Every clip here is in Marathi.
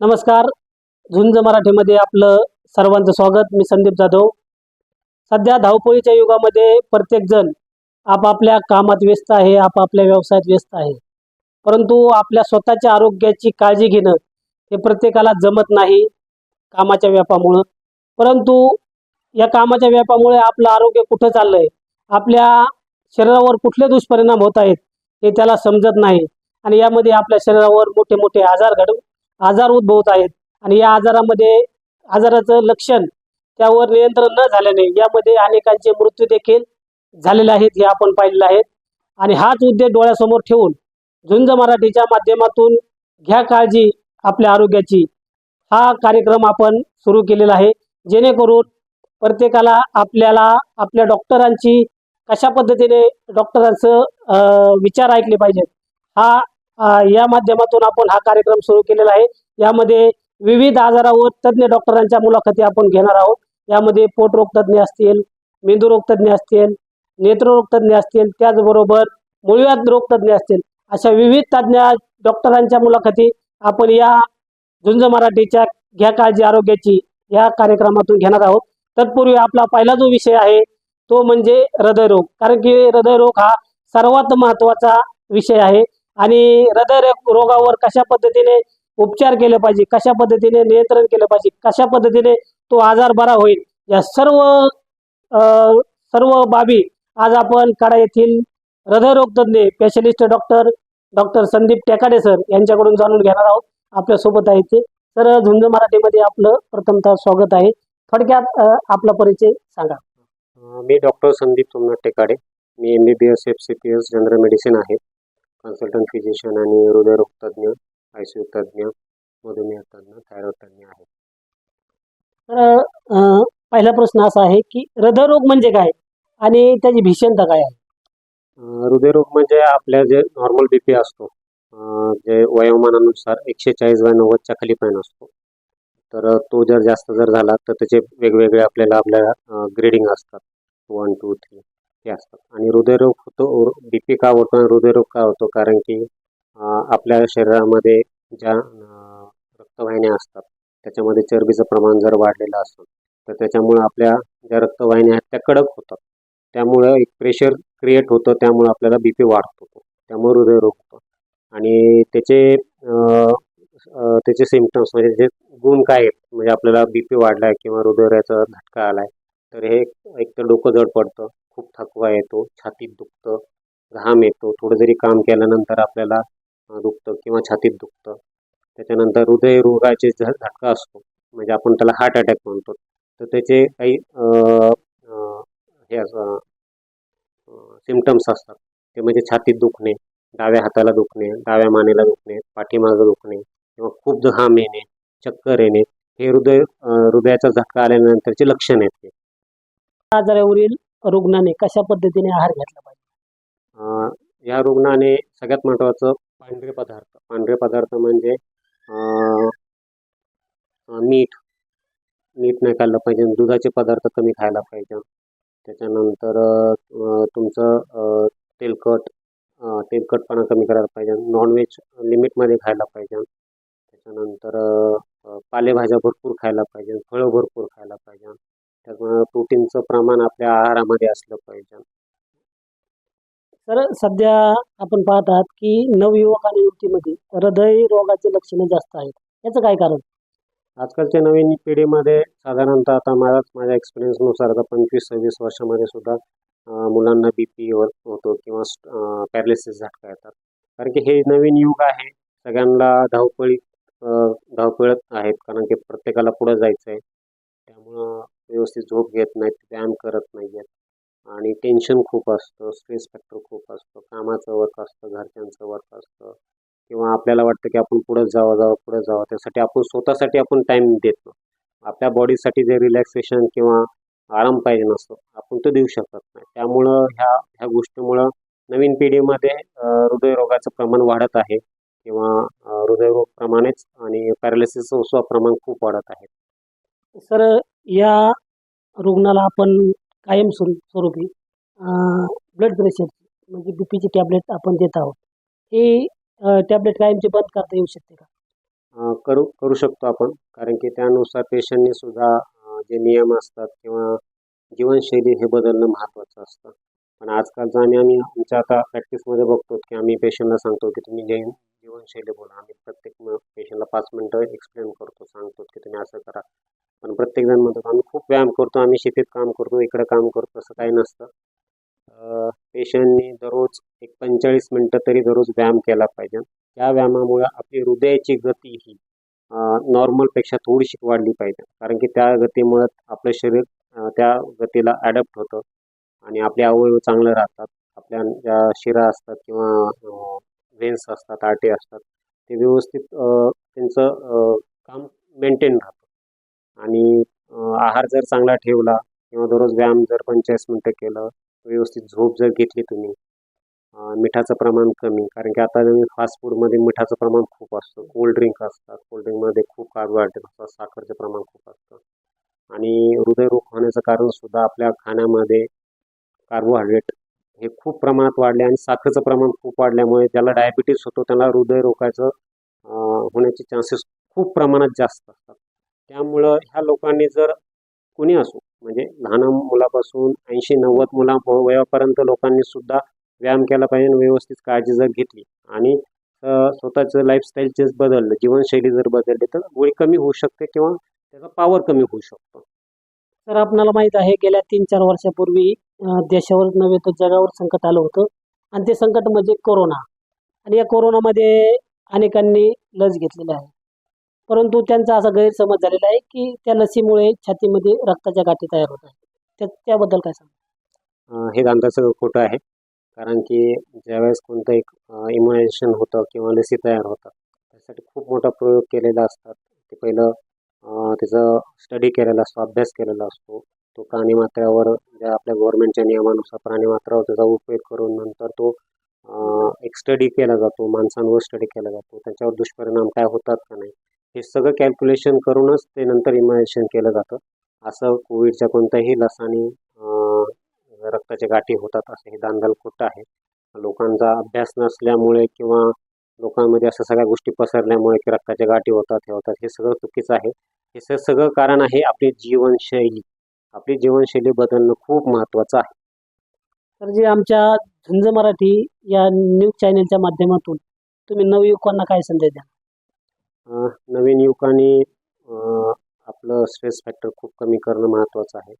नमस्कार. झुंज मराठीमध्ये आपलं सर्वांचं स्वागत. मी संदीप जाधव. सध्या धावपळीच्या युगामध्ये प्रत्येकजण आपापल्या कामात व्यस्त आहे आपापल्या व्यवसायात व्यस्त आहे. परंतु आपल्या स्वतःच्या आरोग्याची काळजी घेणं हे प्रत्येकाला जमत नाही कामाच्या व्यापामुळं. परंतु या कामाच्या व्यापामुळे आपलं आरोग्य कुठं चाललं आहे आपल्या शरीरावर कुठले दुष्परिणाम होत आहेत हे त्याला समजत नाही. आणि यामध्ये आपल्या शरीरावर मोठे मोठे आजार घड आजार उद्भवत आहेत. आणि या आजारामध्ये आजाराचं लक्षण त्यावर नियंत्रण न झाल्याने यामध्ये अनेकांचे मृत्यू देखील झालेले आहेत हे आपण पाहिलेलं आहेत आणि हाच उद्देश डोळ्यासमोर ठेवून झुंज मराठीच्या माध्यमातून घ्या काळजी आपल्या आरोग्याची. हा कार्यक्रम आपण सुरू केलेला आहे. जेणेकरून प्रत्येकाला आपल्याला आपल्या डॉक्टरांची कशा पद्धतीने डॉक्टरांचं विचार ऐकले पाहिजेत हा या माध्यमातून आपण हा कार्यक्रम सुरू केलेला आहे. यामध्ये विविध आजारावर तज्ज्ञ डॉक्टरांच्या मुलाखती आपण घेणार आहोत. यामध्ये पोटरोग तज्ज्ञ असतील मेंदूरोग तज्ज्ञ असतील नेत्ररोग तज्ज्ञ असतील त्याचबरोबर मुळव्याध रोग तज्ज्ञ असतील अशा विविध तज्ज्ञ डॉक्टरांच्या मुलाखती आपण या झुंज मराठीच्या घ्या काळजी आरोग्याची या कार्यक्रमातून घेणार आहोत. तत्पूर्वी आपला पहिला जो विषय आहे तो म्हणजे हृदयरोग. कारण की हृदयरोग हा सर्वात महत्त्वाचा विषय आहे. आणि हृदय रोगावर कशा पद्धतीने उपचार केले पाहिजे कशा पद्धतीने नियंत्रण केलं पाहिजे कशा पद्धतीने तो आजार बरा होईल या सर्व सर्व बाबी आज आपण कडा येथील हृदयरोग तज्ज्ञ specialist doctor doctor Sandeep Tekade sir यांच्याकडून जाणून घेणार आहोत. आपल्यासोबत आहे ते. सर झुंज मराठीमध्ये आपलं प्रथमतः स्वागत आहे. थोडक्यात आपला परिचय सांगा. मी डॉक्टर संदीप सोमनाथ टेकाडे. मी M B B S F C P S general medicine आहे. कन्सल्टंट फिजिशियन आणि हृदयरोग तज्ज्ञ सी यू तज्ज्ञ मधुमेह तज्ज्ञ थायरॉइड तज्ज्ञ आहे तर अ, पहिला प्रश्न असा आहे की हृदयरोग म्हणजे काय? आणि त्याची भीषणता काय आहे? अ, हृदयरोग म्हणजे आपल्या जे नॉर्मल बी पी असतो अ, जे वयोमानानुसार एकशे चाळीस बाय नव्वदच्या खाली पण असतो. तर तो जर जास्त जर झाला तर त्याचे वेगवेगळे आपल्याला आपल्या ग्रेडिंग असतात. वन टू थ्री हे असतात. आणि हृदयरोग होतो बी पी का होतो आणि हृदयरोग का होतो? कारण की आपल्या शरीरामध्ये ज्या रक्तवाहिन्या असतात त्याच्यामध्ये चरबीचं प्रमाण जर वाढलेलं असेल तर त्याच्यामुळे आपल्या ज्या रक्तवाहिन्या आहेत त्या कडक होतात. त्यामुळं एक प्रेशर क्रिएट होतं त्यामुळे आपल्याला बी पी वाढतो त्यामुळे हृदयरोग होतो. आणि त्याचे त्याचे सिमटम्स म्हणजे जे गुण काय आहेत म्हणजे आपल्याला बी पी वाढला आहे किंवा हृदयाचा धटका आला आहे तर हे एक तर डोकं जड पडतं. खूप थकवा येतो छातीत दुखतं घाम येतो. थोडं जरी काम केल्यानंतर आपल्याला दुखतं किंवा छातीत दुखतं. त्याच्यानंतर हृदयरोगाचे झ झटका असतो. म्हणजे आपण त्याला हार्ट अटॅक म्हणतो. तर त्याचे काही हे असं सिमटम्स असतात. ते म्हणजे छातीत दुखणे डाव्या हाताला दुखणे डाव्या मानेला दुखणे पाठीमागं दुखणे किंवा खूप घाम येणे चक्कर येणे हे हृदय हृदयाचा झटका आल्यानंतरचे लक्षण आहेत आजारावरील रुग्णाने कशा पद्धतीने आहार घेतला पाहिजे? या रुग्णाने सगळ्यात महत्त्वाचं पांढरे पदार्थ. पांढरे पदार्थ म्हणजे मीठ. मीठ नाही खाल्लं पाहिजे दुधाचे पदार्थ कमी खायला पाहिजे. त्याच्यानंतर तुमचं तेलकट तेलकटपणा कमी करायला पाहिजे. नॉनव्हेज लिमिटमध्ये खायला पाहिजे. त्याच्यानंतर पालेभाज्या भरपूर खायला पाहिजे. फळं भरपूर खायला पाहिजे. त्यामुळे प्रोटीनचं प्रमाण आपल्या आहारामध्ये असलं पाहिजे. तर सध्या आपण पाहत आहात की नवयुवक आणि युवतीमध्ये हृदय रोगाचे लक्षणं जास्त आहेत. याचं काय कारण? आजकालच्या नवीन पिढीमध्ये साधारणतः आता मला माझ्या एक्सपिरियन्सनुसार आता पंचवीस सव्वीस वर्षामध्ये सुद्धा मुलांना बी पी होतो किंवा पॅरालिसिस झटका येतात. कारण की हे नवीन युग आहे. सगळ्यांना धावपळी धावपळत आहेत. कारण की प्रत्येकाला पुढं जायचं आहे त्यामुळं व्यवस्थित झोप घेत नाहीत व्यायाम करत नाही आहेत आणि टेन्शन खूप असतं स्ट्रेस फॅक्टर खूप असतं कामाचं वर्क असतं घरच्यांचं वर्क असतं. किंवा आपल्याला वाटतं की आपण पुढं जावं जावं पुढं जावं त्यासाठी आपण स्वतःसाठी आपण टाईम देतो आपल्या बॉडीसाठी जे रिलॅक्सेशन किंवा आराम पाहिजे नसतो आपण तो देऊ शकत नाही. त्यामुळं ह्या ह्या गोष्टीमुळं नवीन पिढीमध्ये हृदयरोगाचं प्रमाण वाढत आहे. किंवा हृदयरोग प्रमाणेच आणि पॅरालिसिसचं सुद्धा प्रमाण खूप वाढत आहे. सर या रुग्णाला आपण कायम स्वरूप स्वरूपी ब्लड प्रेशर म्हणजे बी पीची टॅबलेट आपण देत आहोत. हे टॅबलेट कायमची बंद करता येऊ शकते का? करू करू शकतो आपण. कारण की त्यानुसार पेशंटने सुद्धा जे नियम असतात किंवा जीवनशैली हे बदलणं महत्त्वाचं असतं. पण आजकालचं आणि आम्ही आमच्या आता प्रॅक्टिसमध्ये बघतो की आम्ही पेशंटला सांगतो की तुम्ही जे जीवनशैली बोला. आम्ही प्रत्येक पेशंटला पाच मिनटं एक्सप्लेन करतो सांगतो की तुम्ही असं करा. पण प्रत्येकजण म्हणतो आम्ही खूप व्यायाम करतो आम्ही शेतीत काम करतो इकडं काम करतो असं काही नसतं. पेशंटनी दररोज एक पंचेचाळीस मिनटं तरी दररोज व्यायाम केला पाहिजे. त्या व्यायामामुळे आपली हृदयाची गती ही नॉर्मलपेक्षा थोडीशी वाढली पाहिजे. कारण की त्या गतीमुळे आपलं शरीर त्या गतीला ॲडॅप्ट होतं आणि आपले अवयव चांगले राहतात. आपल्या ज्या शिरा असतात किंवा व्हेन्स असतात आटे असतात ते व्यवस्थित त्यांचं काम मेंटेन राहतं. आणि आहार जर चांगला ठेवला किंवा दररोज व्यायाम जर पंचेचाळीस मिनटं केलं व्यवस्थित झोप जर घेतली तुम्ही मिठाचं प्रमाण कमी कारण की आता फास्ट फूडमध्ये मिठाचं प्रमाण खूप असतं. कोल्ड ड्रिंक असतात. कोल्ड ड्रिंकमध्ये खूप कार्बोहायड्रेट असतात साखरचं प्रमाण खूप असतं. आणि हृदयरोग होण्याचं कारण सुद्धा आपल्या खाण्यामध्ये कार्बोहायड्रेट हे खूप प्रमाणात वाढले आणि साखरेचं प्रमाण खूप वाढल्यामुळे ज्याला डायबिटीस होतो त्याला हृदयरोगाचं होण्याचे चान्सेस खूप प्रमाणात जास्त असतात. त्यामुळं ह्या लोकांनी जर कुणी असो म्हणजे लहान मुलापासून ऐंशी नव्वद मुला वयापर्यंत लोकांनी सुद्धा व्यायाम केला पाहिजे आणि व्यवस्थित काळजी जर घेतली आणि स्वतःचं लाईफस्टाईल जर बदललं जीवनशैली जर बदलली तर गोळी कमी होऊ शकते किंवा त्याचा पॉवर कमी होऊ शकतो. तर आपणाला माहीत आहे गेल्या तीन चार वर्षापूर्वी देशावर नव्हे तर जगावर संकट आलं होतं आणि ते संकट म्हणजे कोरोना. आणि या कोरोनामध्ये अनेकांनी लस घेतलेली आहे. परंतु त्यांचा असा गैरसमज झालेला आहे की त्या लसीमुळे छातीमध्ये रक्ताच्या गाठी तयार होत आहेत. त्या त्याबद्दल काय सांग हे दांदा सगळं खोटं आहे. कारण की ज्यावेळेस कोणतं एक इम्युनायझेशन होतं किंवा लसी तयार होतात त्यासाठी खूप मोठा प्रयोग केलेला असतात. ते पहिलं त्याचा त्याचं स्टडी केलेला असतो अभ्यास केलेला असतो. तो प्राणीमात्रावर ज्या आपल्या गव्हर्नमेंटच्या नियमानुसार प्राणीमात्रावर त्याचा उपयोग करून नंतर तो एक स्टडी केला जातो माणसांवर स्टडी केला जातो. त्याच्यावर दुष्परिणाम काय होतात का नाही हे सगळं कॅल्क्युलेशन करूनच ते नंतर इम्युनायझेशन केलं जातं. असं कोविडच्या कोणत्याही लसाने रक्ताच्या गाठी होतात असं हे दांदल खोटं आहे. लोकांचा अभ्यास नसल्यामुळे किंवा लोकांमध्ये अशा सगळ्या गोष्टी पसरल्यामुळे की रक्ताच्या गाठी होतात हे होतात हे सगळं चुकीचं आहे. हे सगळं कारण आहे आपली जीवनशैली. आपली जीवनशैली बदलणं खूप महत्त्वाचं आहे. तर जे आमच्या झुंज मराठी या न्यूज चॅनेलच्या माध्यमातून तुम्ही नवयुवकांना काय संदेश द्या नवीन युवकांनी आपलं स्ट्रेस फॅक्टर खूप कमी करणं महत्त्वाचं आहे.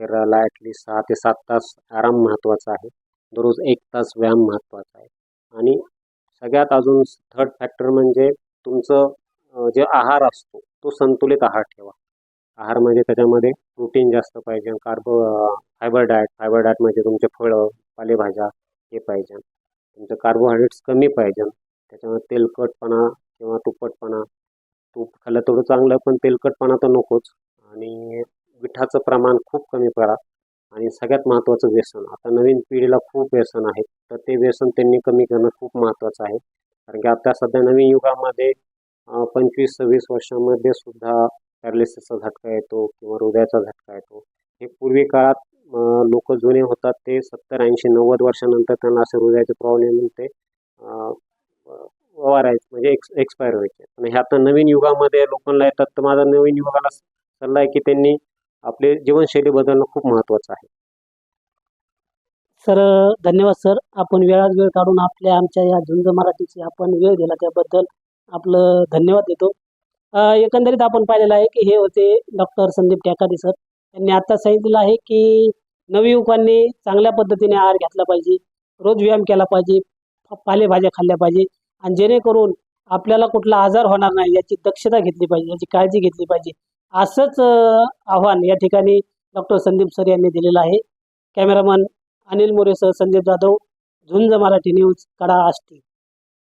शरीराला ॲटलिस्ट सहा ते सात तास आराम महत्त्वाचा आहे. दररोज एक तास व्यायाम महत्त्वाचा आहे. आणि सगळ्यात अजून थर्ड फॅक्टर म्हणजे तुमचं जे आहार असतो तो संतुलित आहार ठेवा. आहार म्हणजे त्याच्यामध्ये प्रोटीन जास्त पाहिजे carbo fibre diet fibre diet म्हणजे तुमचे फळं पालेभाज्या हे पाहिजे. तुमचं कार्बोहायड्रेट्स कमी पाहिजे. त्याच्यामध्ये तेलकटपणा किंवा तुप्पटपणा तूप खाल्लं थोडं चांगलं पण तेलकटपणा तर नकोच. आणि मिठाचं प्रमाण खूप कमी करा. आणि सगळ्यात महत्त्वाचं व्यसन. आता नवीन पिढीला खूप व्यसन आहेत तर ते व्यसन त्यांनी कमी करणं खूप महत्त्वाचं आहे. कारण की आता सध्या नवीन युगामध्ये पंचवीस सव्वीस वर्षामध्ये सुद्धा पॅरालिसिसचा झटका येतो किंवा हृदयाचा झटका येतो. हे पूर्वी काळात लोक जुने होतात. ते सत्तर ऐंशी नव्वद वर्षानंतर त्यांना असे हृदयाचे प्रॉब्लेम ते वारायचे म्हणजे एक्स एक्सपायर व्हायचे. आणि ह्या आता नवीन युगामध्ये लोकांना येतात. तर माझा नवीन युगाला सल्ला आहे की त्यांनी आपली जीवनशैली बदलणं खूप महत्त्वाचं आहे. सर धन्यवाद सर. आपण वेळात वेळ काढून आपल्या आमच्या या झुंज मराठीची आपण वेळ दिला त्याबद्दल आपलं धन्यवाद देतो. एकंदरीत आपण पाहिलेलं आहे की हे होते डॉक्टर संदीप टॅकादी सर. त्यांनी आता सांगितलेलं आहे की नवयुवकांनी चांगल्या पद्धतीने आहार घेतला पाहिजे रोज व्यायाम केला पाहिजे पालेभाज्या खाल्ल्या पाहिजे. आणि जेणेकरून आपल्याला कुठला आजार होणार नाही याची दक्षता घेतली पाहिजे याची काळजी घेतली पाहिजे. असंच आव्हान या ठिकाणी डॉक्टर संदीप सर यांनी दिलेलं आहे. कॅमेरामन अनिल मोरेसह संदीप जाधव झुंज मराठी न्यूज कडा आष्टी